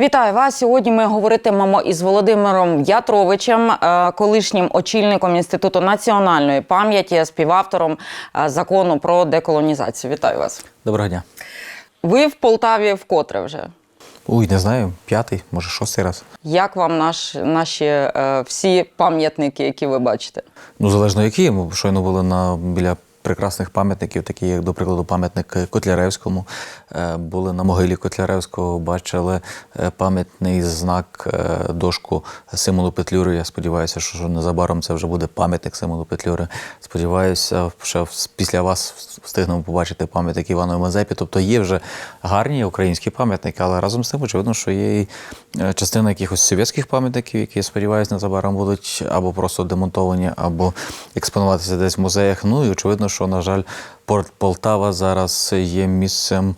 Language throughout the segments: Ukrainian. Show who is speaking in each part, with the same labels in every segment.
Speaker 1: Вітаю вас. Сьогодні ми говоритимемо із Володимиром Ятровичем, е, колишнім очільником інституту національної пам'яті, співавтором е, закону про деколонізацію. Вітаю вас.
Speaker 2: Доброго дня.
Speaker 1: Ви в Полтаві вкотре вже.
Speaker 2: Ой, не знаю, п'ятий, може шостий раз.
Speaker 1: Як вам наш, наші е, всі пам'ятники, які ви бачите?
Speaker 2: Ну, залежно які. Ми щойно були на біля прекрасних пам'ятників, такі як, до прикладу, пам'ятник Котляревському. Е, Були на могилі Котляревського, бачили е, пам'ятний знак, е, дошку Симону Петлюри. Я сподіваюся, що незабаром це вже буде пам'ятник Симону Петлюри. Сподіваюся, що після вас встигнемо побачити пам'ятник Івану Мазепі. Тобто є вже гарні українські пам'ятники, але разом з тим, очевидно, що є і частина якихось совєтських пам'ятників, які, я сподіваюся, незабаром будуть або просто демонтовані, або експонуватися десь в музеях. Ну і очевидно, на жаль, порт Полтава зараз є місцем,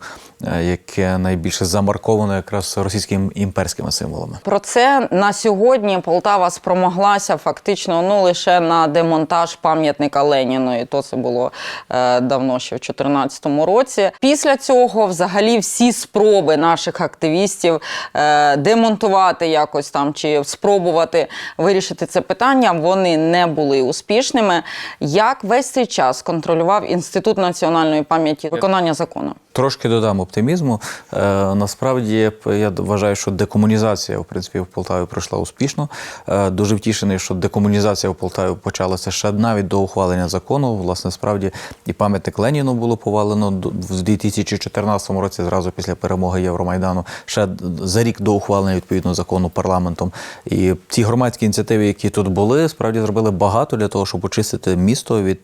Speaker 2: е, яке найбільше замарковано якраз російськими імперськими символами.
Speaker 1: Про це на сьогодні Полтава спромоглася фактично ну лише на демонтаж пам'ятника Леніну. І то це було е, давно ще в 2014 році. Після цього, взагалі, всі спроби наших активістів е, демонтувати якось там чи спробувати вирішити це питання, вони не були успішними. Як весь цей час контролював інститут національної пам'яті виконання закону?
Speaker 2: Трошки додам оптимізму. Е, насправді я вважаю, що декомунізація в принципі в Полтаві пройшла успішно. Е, дуже втішений, що декомунізація в Полтаві почалася ще навіть до ухвалення закону. Власне, справді і пам'ятник Леніну було повалено в 2014 році, зразу після перемоги Євромайдану, ще за рік до ухвалення відповідно закону парламентом. І ці громадські ініціативи, які тут були, справді зробили багато для того, щоб очистити місто від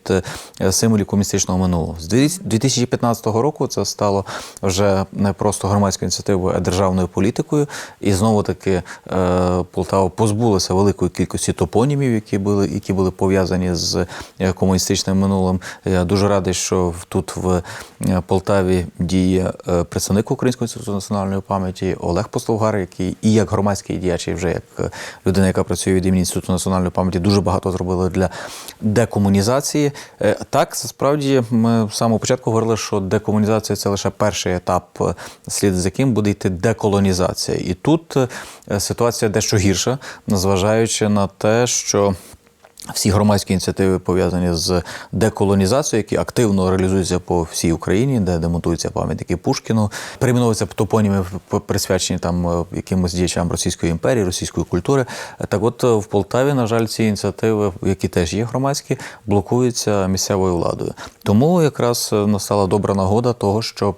Speaker 2: е, символів комуністичного минулого. З 2015 року це стало вже не просто громадською ініціативою, а державною політикою. І знову таки е, Полтава позбулася великої кількості топонімів, які були, які були пов'язані з е, комуністичним минулим. Я дуже радий, що тут в е, Полтаві діє представник Українського інституту національної пам'яті Олег Послугар, який і як громадський діяч, і вже як людина, яка працює від імені інституту національної пам'яті, дуже багато зробили для декомунізації. Так, справді ми з самого початку говорили, що декомунізація це лише перший етап, е, слід з яким буде йти деколонізація. І тут е, ситуація дещо гірша, незважаючи на те, що. Всі громадські ініціативи пов'язані з деколонізацією, які активно реалізуються по всій Україні, де демонтуються пам'ятники Пушкіну, перейменовуються топоніми присвячені там е, якимось діячам Російської імперії, російської культури. Так, от е, в Полтаві, на жаль, ці ініціативи, які теж є громадські, блокуються місцевою владою. Тому якраз е, настала добра нагода того, щоб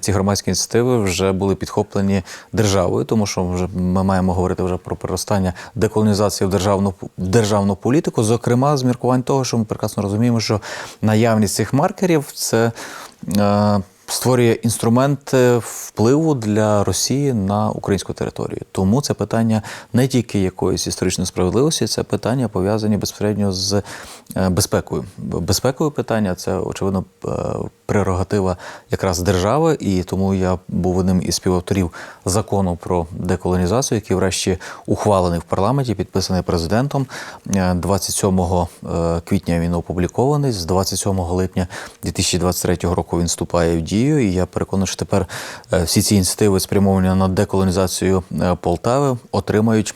Speaker 2: ці громадські ініціативи вже були підхоплені державою, тому що вже ми маємо говорити вже про переростання деколонізації в державну в державну політику, зокрема з міркувань того, що ми прекрасно розуміємо, що наявність цих маркерів це. Е, Створює інструменти впливу для Росії на українську територію. Тому це питання не тільки якоїсь історичної справедливості, це питання пов'язані безпосередньо з е, безпекою. Безпекою питання це очевидно е, прерогатива якраз держави, і тому я був одним із співавторів закону про деколонізацію, який врешті ухвалений в парламенті, підписаний президентом. Е, 27 е, квітня він опублікований. З 27 липня 2023 року він вступає в дію. І я переконаний, що тепер е, всі ці ініціативи спрямовані на деколонізацію е, Полтави отримають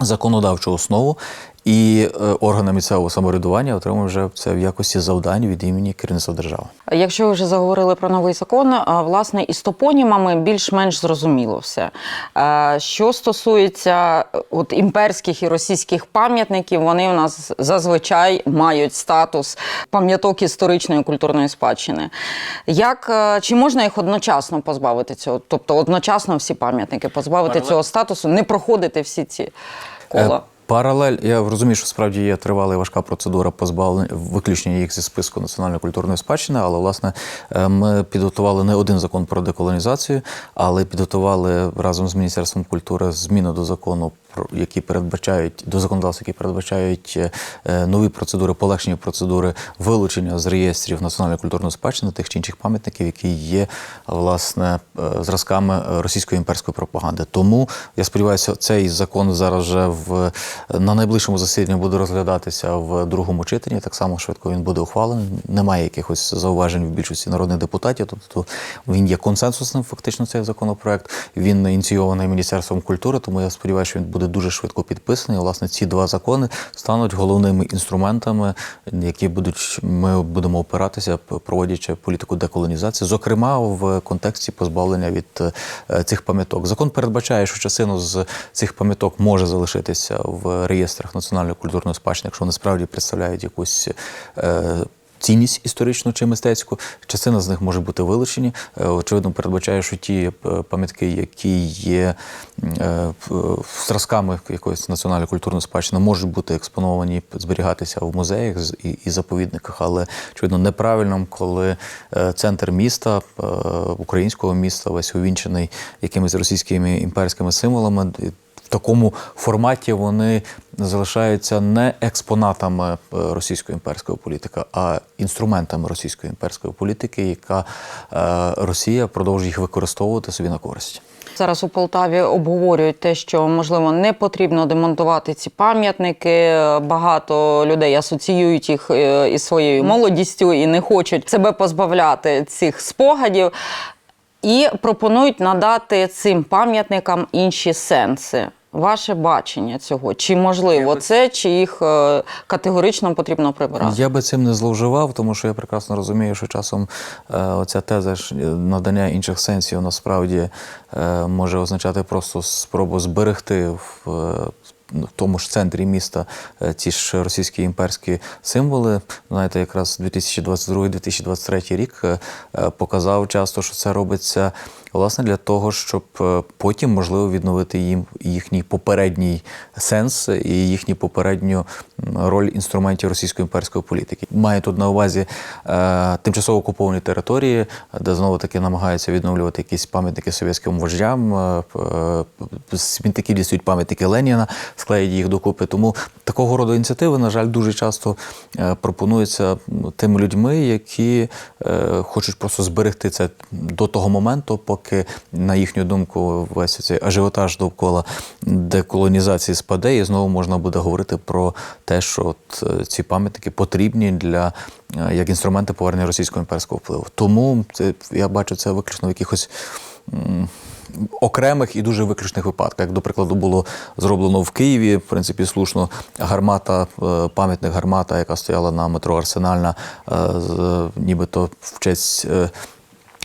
Speaker 2: законодавчу основу. І е, органи місцевого самоврядування отримують вже це в якості завдань від імені керівництва держави.
Speaker 1: Якщо ви вже заговорили про новий закон, власне, із топонімами більш-менш зрозуміло все. Е, Що стосується е, от імперських і російських пам'ятників, вони у нас зазвичай мають статус пам'яток історичної і культурної спадщини. Як е, чи можна їх одночасно позбавити цього? Тобто одночасно всі пам'ятники позбавити цього статусу, не проходити всі ці кола?
Speaker 2: Паралель, я розумію, що справді є тривала і важка процедура позбавлення виключення їх зі списку національної культурної спадщини, але власне е, ми підготували не один закон про деколонізацію, але підготували разом з Міністерством культури зміни до закону які передбачають до законодавства, які передбачають е, нові процедури, полегшені процедури вилучення з реєстрів національної культурної спадщини тих чи інших пам'ятників, які є власне е, зразками е, російської імперської пропаганди. Тому я сподіваюся, цей закон зараз вже в на найближчому засіданні буде розглядатися в другому читанні. Так само швидко він буде ухвалений. Немає якихось зауважень в більшості народних депутатів. Тобто він є консенсусним. Фактично, цей законопроект. Він ініційований міністерством культури. Тому я сподіваюся, що він буде дуже швидко підписаний. Власне, ці два закони стануть головними інструментами, які будуть ми будемо опиратися, проводячи політику деколонізації, зокрема в контексті позбавлення від е, цих пам'яток. Закон передбачає, що частину з цих пам'яток може залишитися в реєстрах національної культурної спадщини, якщо вони справді представляють якусь. Цінність історичну чи мистецьку, частина з них може бути вилучені. Е, Очевидно, передбачає, що ті е, пам'ятки, які є е, зразками якоїсь національної культурної спадщини, можуть бути експоновані, зберігатися в музеях і, заповідниках, але очевидно неправильним, коли центр міста, українського міста, весь увінчений якимись російськими імперськими символами. Такому форматі вони залишаються не експонатами е, російської імперської політики, а інструментами російської імперської політики, яка е, Росія продовжує їх використовувати собі на користь.
Speaker 1: Зараз у Полтаві обговорюють те, що можливо не потрібно демонтувати ці пам'ятники. Багато людей асоціюють їх е, із своєю молодістю і не хочуть себе позбавляти цих спогадів. І пропонують надати цим пам'ятникам інші сенси. Ваше бачення цього? Чи можливо це, чи їх е, категорично потрібно прибирати?
Speaker 2: Я би цим не зловживав, тому що я прекрасно розумію, що часом е, оця теза ж, е, надання інших сенсів насправді може означати просто спробу зберегти в. В тому ж центрі міста е, ці ж російські імперські символи. Знаєте, якраз 2022-2023 рік е, е, показав часто, що це робиться власне для того, щоб потім можливо відновити їм їхній попередній сенс і їхню попередню роль інструментів російської імперської політики. Має тут на увазі тимчасово окуповані території, де знову таки намагаються відновлювати якісь пам'ятники совєтським вождям. Смітники дістають пам'ятники Леніна, склеять їх докупи. Тому такого роду ініціативи, на жаль, дуже часто е, пропонуються тими людьми, які е, хочуть просто зберегти це до того моменту, поки, на їхню думку, весь цей ажіотаж довкола деколонізації спаде, і знову можна буде говорити про те, що от е, ці пам'ятники потрібні для як інструменти повернення російського імперського впливу. Тому це я бачу це виключно в якихось. Окремих і дуже виключних випадках, як до прикладу було зроблено в Києві, в принципі, слушно гармата, е, пам'ятник гармата, яка стояла на метро Арсенальна, е, нібито в честь е,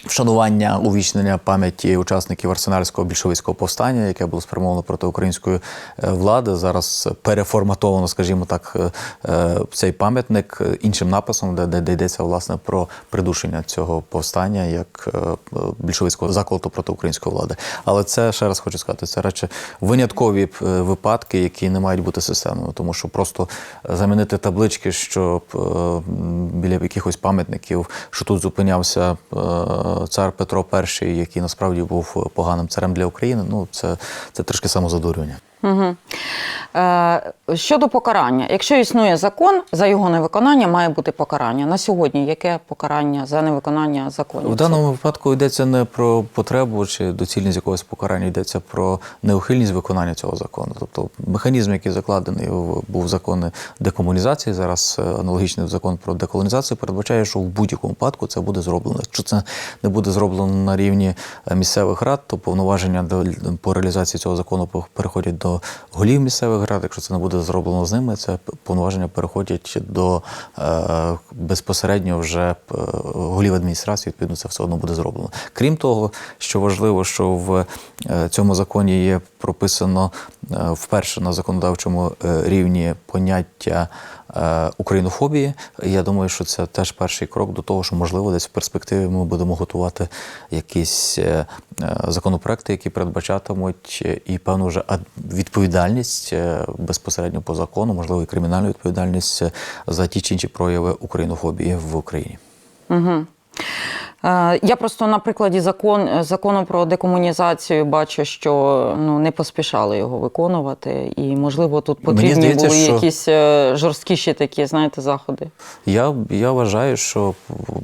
Speaker 2: вшанування увічнення пам'яті учасників арсенальського більшовицького повстання, яке було спрямовано проти української е, влади. Зараз переформатовано, скажімо так, е, е, цей пам'ятник іншим написом, де, де, де йдеться власне про придушення цього повстання як більшовицького заколоту проти української влади. Але це ще раз хочу сказати, це радше виняткові випадки, які не мають бути системними, тому що просто замінити таблички, щоб біля якихось пам'ятників, що тут зупинявся цар Петро І, який насправді був поганим царем для України. Ну це, це трошки самозадурювання.
Speaker 1: Угу. Е, щодо покарання, якщо існує закон, за його невиконання має бути покарання. На сьогодні яке покарання за невиконання законів?
Speaker 2: В даному випадку йдеться не про потребу чи доцільність якогось покарання, йдеться про неухильність виконання цього закону. Тобто механізм, який закладений був закони декомунізації, зараз е, аналогічний закон про деколонізацію, передбачає, що в будь-якому випадку це буде зроблено. Якщо це не буде зроблено на рівні е, місцевих рад, то повноваження по реалізації цього закону переходять до голів місцевих рад. Якщо це не буде зроблено з ними, це повноваження переходять до е, безпосередньо вже е, голів адміністрації. Відповідно, це все одно буде зроблено. Крім того, що важливо, що в е, цьому законі є прописано вперше на законодавчому рівні поняття. Е, Українофобії, я думаю, що це теж перший крок до того, що можливо десь в перспективі ми будемо готувати якісь е, е, законопроекти, які передбачатимуть і певну вже відповідальність безпосередньо по закону, можливо, і кримінальну відповідальність за ті чи інші прояви українофобії в Україні.
Speaker 1: Угу. Е, Я просто на прикладі закон, закону про декомунізацію бачу, що ну, не поспішали його виконувати, і, можливо, тут потрібні
Speaker 2: здається,
Speaker 1: були
Speaker 2: що-
Speaker 1: якісь е, жорсткіші такі, знаєте, заходи.
Speaker 2: Я, я вважаю, що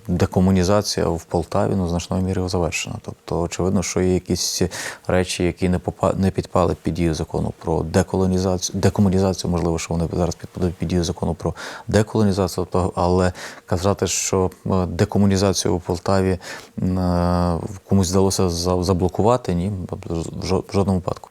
Speaker 2: декомунізація в Полтаві ну, значною мірою завершена. Тобто, очевидно, що є якісь речі, які не попа не підпали під дію закону про деколонізацію, декомунізацію, можливо, що вони зараз підпадають під дію закону про деколонізацію. Тобто, але казати, що е, декомунізацію у Полтаві м, е, комусь вдалося за- заблокувати, ні, в жодному випадку.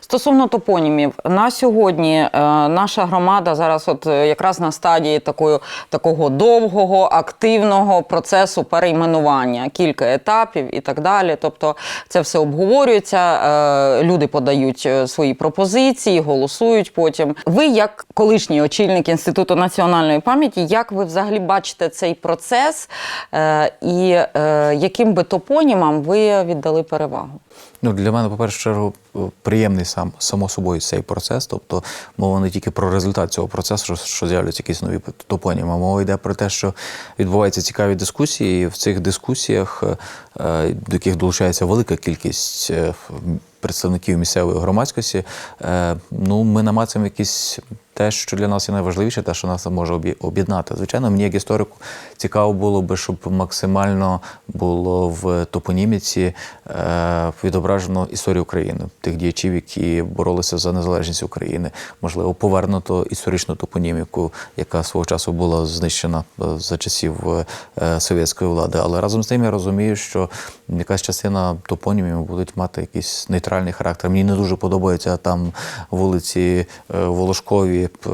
Speaker 1: Стосовно топонімів, на сьогодні е, наша громада зараз, от е, якраз на стадії такої, такого довгого активного процесу перейменування, кілька етапів і так далі. Тобто це все обговорюється, е, люди подають свої пропозиції, голосують потім. Ви, як колишній очільник інституту національної пам'яті, як ви взагалі бачите цей процес і яким би топонімам ви віддали перевагу?
Speaker 2: Ну, для мене, по першу чергу, приємний сам само собою цей процес. Тобто мова не тільки про результат цього процесу, що, з'являються якісь нові топоніми, а мова йде про те, що відбуваються цікаві дискусії, і в цих дискусіях, е, до яких долучається велика кількість е, представників місцевої громадськості, е, ну, ми намацаємо якісь. Те, що для нас є найважливіше, те, що нас може об'єднати. Звичайно, мені як історику цікаво було би, щоб максимально було в топоніміці е, відображено історію України, тих діячів, які боролися за незалежність України. Можливо, повернуто історичну топоніміку, яка свого часу була знищена е, за часів е, совєтської влади. Але разом з тим я розумію, що якась частина топонімів будуть мати якийсь нейтральний характер. Мені не дуже подобаються там вулиці Волошкові, п-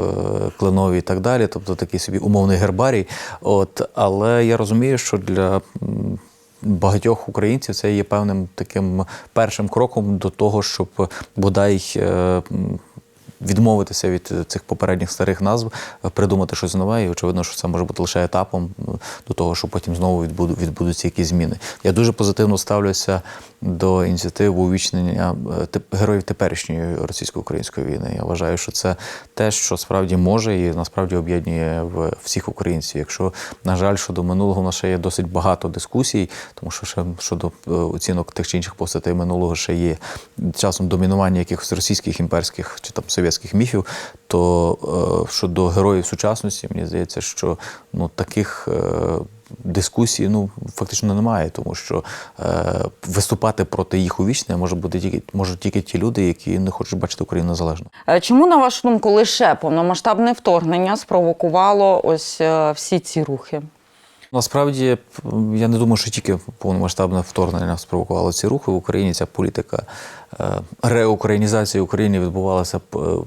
Speaker 2: Кленові і так далі, тобто такий собі умовний гербарій. От, але я розумію, що для багатьох українців це є певним таким першим кроком до того, щоб бодай. Е, Відмовитися від цих попередніх старих назв, придумати щось нове, і очевидно, що це може бути лише етапом до того, що потім знову відбуду- відбудуться якісь зміни. Я дуже позитивно ставлюся до ініціатив увічнення е, героїв теперішньої російсько-української війни. Я вважаю, що це те, що справді може і насправді об'єднує всіх українців. Якщо, на жаль, щодо минулого в нас ще є досить багато дискусій, тому що ще щодо е, оцінок тих чи інших постатей минулого ще є часом домінування якихось російських імперських чи там совєтських міфів, то е, щодо героїв сучасності, мені здається, що ну таких. е, Дискусії ну фактично немає, тому що е, виступати проти їх увічнення може бути тільки можуть тільки ті люди, які не хочуть бачити Україну незалежно.
Speaker 1: Чому, на вашу думку, лише повномасштабне вторгнення спровокувало ось всі ці рухи?
Speaker 2: Насправді я не думаю, що тільки повномасштабне вторгнення спровокувало ці рухи в Україні. Ця політика е, реукраїнізації України відбувалася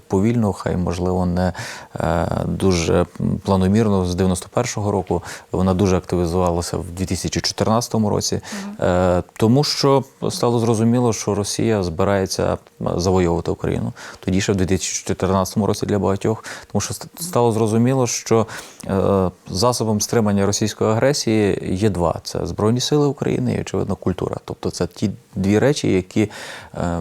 Speaker 2: повільно, хай можливо не е, дуже планомірно з 91-го року. Вона дуже активізувалася в 2014 році, е, тому що стало зрозуміло, що Росія збирається завойовувати Україну. Тоді ще в 2014 році для багатьох, тому що стало зрозуміло, що засобом стримання російської агресії є два: це Збройні Сили України і, очевидно, культура. Тобто це ті дві речі, які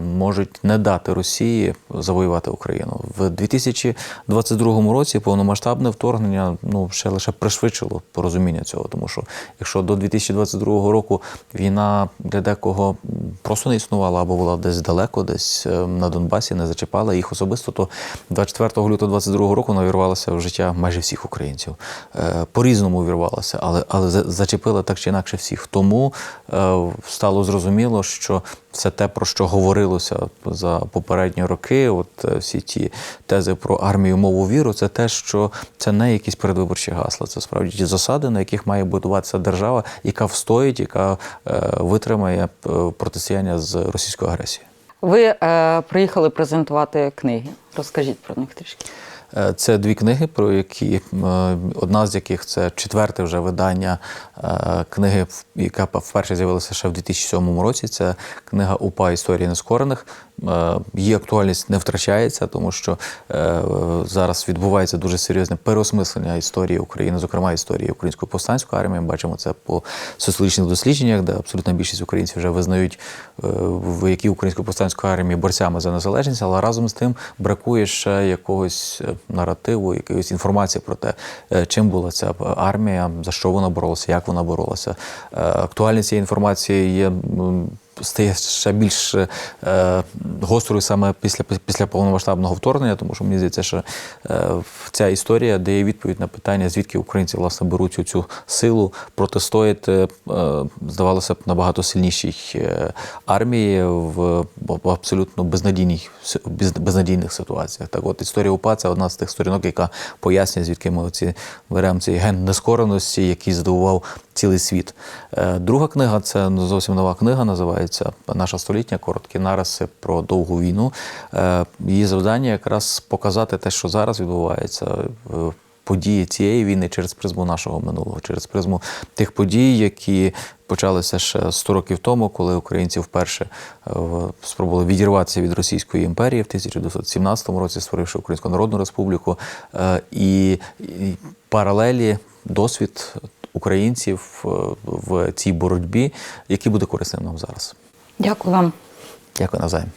Speaker 2: можуть не дати Росії завоювати Україну. В 2022 році повномасштабне вторгнення ну ще лише пришвидшило порозуміння цього, тому що якщо до 2022 року війна для декого просто не існувала або була десь далеко, десь е, на Донбасі, не зачіпала їх особисто, то 24 лютого 22 року вона увірвалася в життя майже всіх українців. Е, По-різному увірвалася, але, але за- зачепила так чи інакше всіх. Тому е, стало зрозуміло, що все те, про що говорилося за попередні роки, от е, всі ті тези про армію, мову, віру, це те, що це не якісь передвиборчі гасла. Це справді ті засади, на яких має будуватися держава, яка встоїть, яка е, витримає е, протистояння з російською агресією.
Speaker 1: Ви е, приїхали презентувати книги. Розкажіть про них трішки.
Speaker 2: Е, Це дві книги, про які е, одна з яких це четверте вже видання е, книги, яка вперше з'явилася ще в 2007 році. Це книга УПА історії нескорених. Її актуальність не втрачається, тому що зараз відбувається дуже серйозне переосмислення історії України, зокрема історії української повстанської армії. Ми бачимо це по соціологічних дослідженнях, де абсолютна більшість українців вже визнають е, вояків української повстанської армії борцями за незалежність, але разом з тим бракує ще якогось наративу, якоїсь інформації про те, е, чим була ця армія, за що вона боролася, як вона боролася. Е, Актуальність цієї інформації є. Стає ще більш е, гострою саме після, після повномасштабного вторгнення, тому що мені здається, що е, ця історія дає відповідь на питання, звідки українці власне беруть цю, силу протистояти, е, здавалося б, набагато сильнішій е, армії в, абсолютно безнадійній, с- без- безнадійних ситуаціях. Так от історія УПА це одна з тих сторінок, яка пояснює, звідки ми оці беремо цей ген нескореності, який здивував цілий світ. Е, Друга книга це зовсім нова книга, називається Наша столітня короткі нариси про довгу війну. Е, Її завдання якраз показати те, що зараз відбувається. е, Події цієї війни через призму нашого минулого, через призму тих подій, які почалися ще 100 років тому, коли українці вперше е, спробували відірватися від Російської імперії в 1917 році, створивши Українську Народну Республіку, і паралелі, досвід українців е, в цій боротьбі, який буде корисним нам зараз.
Speaker 1: Дякую вам.
Speaker 2: Дякую навзаєм.